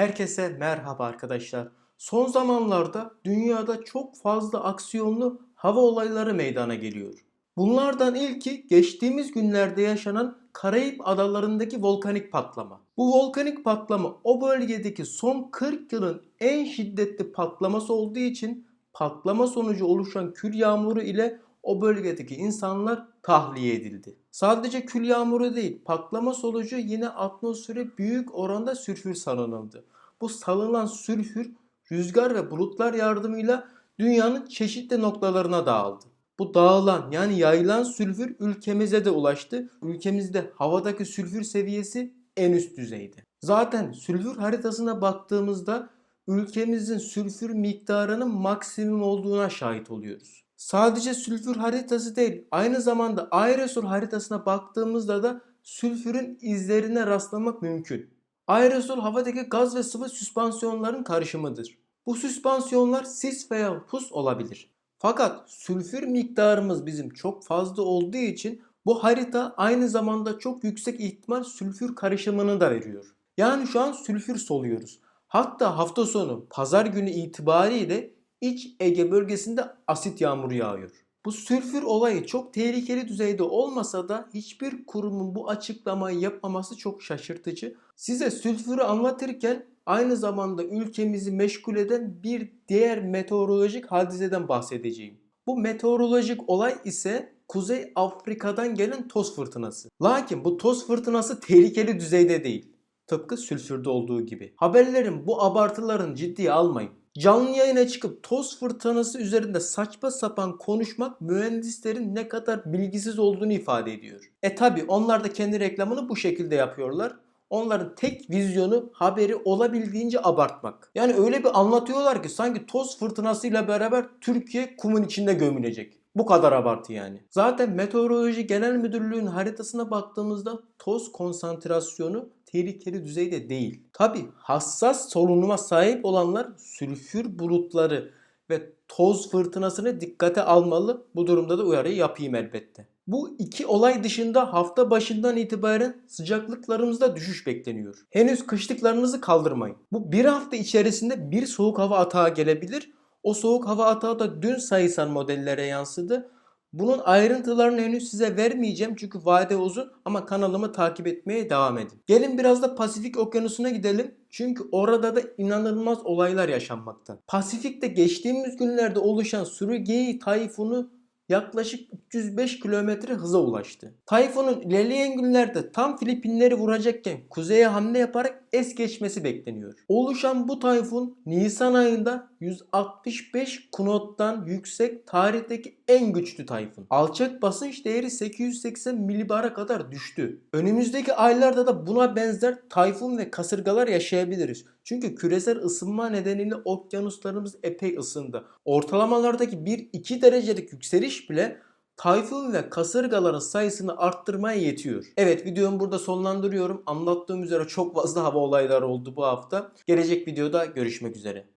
Herkese merhaba arkadaşlar. Son zamanlarda dünyada çok fazla aksiyonlu hava olayları meydana geliyor. Bunlardan ilki geçtiğimiz günlerde yaşanan Karayip adalarındaki volkanik patlama. Bu volkanik patlama o bölgedeki son 40 yılın en şiddetli patlaması olduğu için patlama sonucu oluşan kül yağmuru ile o bölgedeki insanlar tahliye edildi. Sadece kül yağmuru değil, patlama sonucu yine atmosfere büyük oranda sülfür salınıldı. Bu salınan sülfür rüzgar ve bulutlar yardımıyla dünyanın çeşitli noktalarına dağıldı. Bu dağılan yani yayılan sülfür ülkemize de ulaştı. Ülkemizde havadaki sülfür seviyesi en üst düzeyde. Zaten sülfür haritasına baktığımızda ülkemizin sülfür miktarının maksimum olduğuna şahit oluyoruz. Sadece sülfür haritası değil, aynı zamanda aerosol haritasına baktığımızda da sülfürün izlerine rastlamak mümkün. Aerosol havadaki gaz ve sıvı süspansiyonların karışımıdır. Bu süspansiyonlar sis veya pus olabilir. Fakat sülfür miktarımız bizim çok fazla olduğu için bu harita aynı zamanda çok yüksek ihtimal sülfür karışımını da veriyor. Yani şu an sülfür soluyoruz. Hatta hafta sonu pazar günü itibariyle İç Ege bölgesinde asit yağmuru yağıyor. Bu sülfür olayı çok tehlikeli düzeyde olmasa da hiçbir kurumun bu açıklamayı yapmaması çok şaşırtıcı. Size sülfürü anlatırken aynı zamanda ülkemizi meşgul eden bir diğer meteorolojik hadiseden bahsedeceğim. Bu meteorolojik olay ise Kuzey Afrika'dan gelen toz fırtınası. Lakin bu toz fırtınası tehlikeli düzeyde değil. Tıpkı sülfürde olduğu gibi. Haberlerin bu abartılarını ciddiye almayın. Canlı yayına çıkıp toz fırtınası üzerinde saçma sapan konuşmak mühendislerin ne kadar bilgisiz olduğunu ifade ediyor. E tabi onlar da kendi reklamını bu şekilde yapıyorlar. Onların tek vizyonu haberi olabildiğince abartmak. Yani öyle bir anlatıyorlar ki sanki toz fırtınasıyla beraber Türkiye kumun içinde gömülecek. Bu kadar abartı yani. Zaten Meteoroloji Genel Müdürlüğü'nün haritasına baktığımızda toz konsantrasyonu tehlikeli düzeyde değil. Tabi hassas solunuma sahip olanlar sülfür bulutları ve toz fırtınasını dikkate almalı. Bu durumda da uyarı yapayım elbette. Bu iki olay dışında hafta başından itibaren sıcaklıklarımızda düşüş bekleniyor. Henüz kışlıklarınızı kaldırmayın. Bu bir hafta içerisinde bir soğuk hava atağı gelebilir. O soğuk hava atağı da dün sayısal modellere yansıdı. Bunun ayrıntılarını henüz size vermeyeceğim çünkü vade uzun ama kanalımı takip etmeye devam edin. Gelin biraz da Pasifik Okyanusu'na gidelim. Çünkü orada da inanılmaz olaylar yaşanmakta. Pasifik'te geçtiğimiz günlerde oluşan Surigei tayfunu yaklaşık 305 kilometre hıza ulaştı. Tayfunun ilerleyen günlerde tam Filipinleri vuracakken kuzeye hamle yaparak es geçmesi bekleniyor. Oluşan bu tayfun Nisan ayında 165 knottan yüksek tarihteki en güçlü tayfun. Alçak basınç değeri 880 milibara kadar düştü. Önümüzdeki aylarda da buna benzer tayfun ve kasırgalar yaşayabiliriz. Çünkü küresel ısınma nedeniyle okyanuslarımız epey ısındı. Ortalamalardaki 1-2 derecelik yükseliş bile tayfun ve kasırgaların sayısını arttırmaya yetiyor. Evet videomu burada sonlandırıyorum. Anlattığım üzere çok fazla hava olayları oldu bu hafta. Gelecek videoda görüşmek üzere.